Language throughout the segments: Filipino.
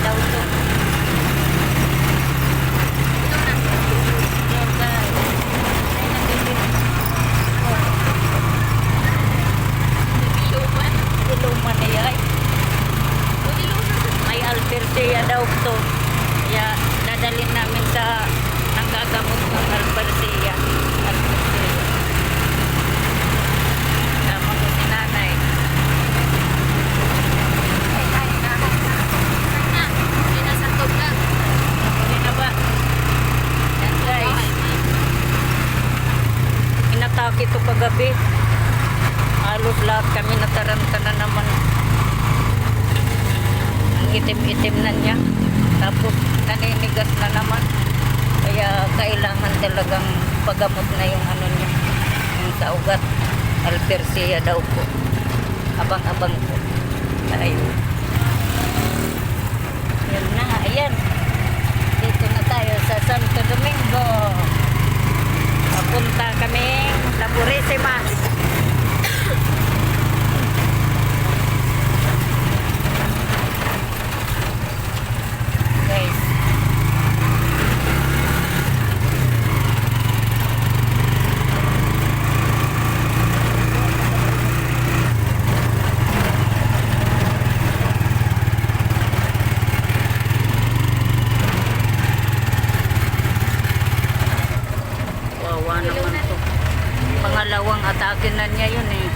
Daw to. Lord, guys. Ay, nandito. Iluman niya ay. May Albercia daw to. Kaya dadalhin namin sa nanggagamot ng kagabi. Halos lahat kami nataranta na naman. Ang itim-itim na niya. Tapos naninigas na naman. Kaya kailangan talagang pagamot na yung ano niya. Yung sa ugat. Alpercia daw po. Abang-abang po. Ayun. Yan na, ayan. Dito na tayo sa Santo Domingo. Papunta kami Laborisimas. Guys. Wawa naman to. Pangalawang atake na niya yun eh.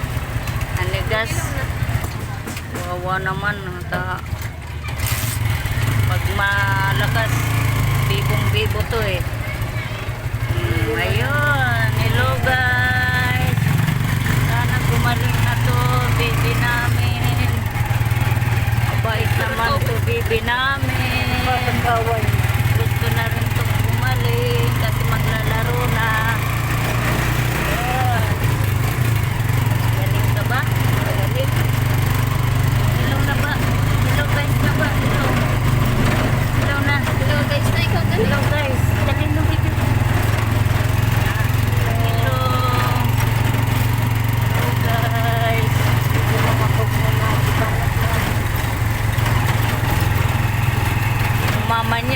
Anigas. Wawa naman. Ta pag malakas, bibong-bibo to eh.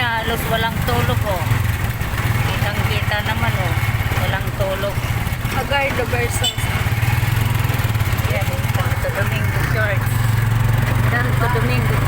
Niya halos walang tulog oh. Kitang kita naman oh. Walang tulog. Agardo versus Yan, Santo Domingo Church. Santo Domingo Church.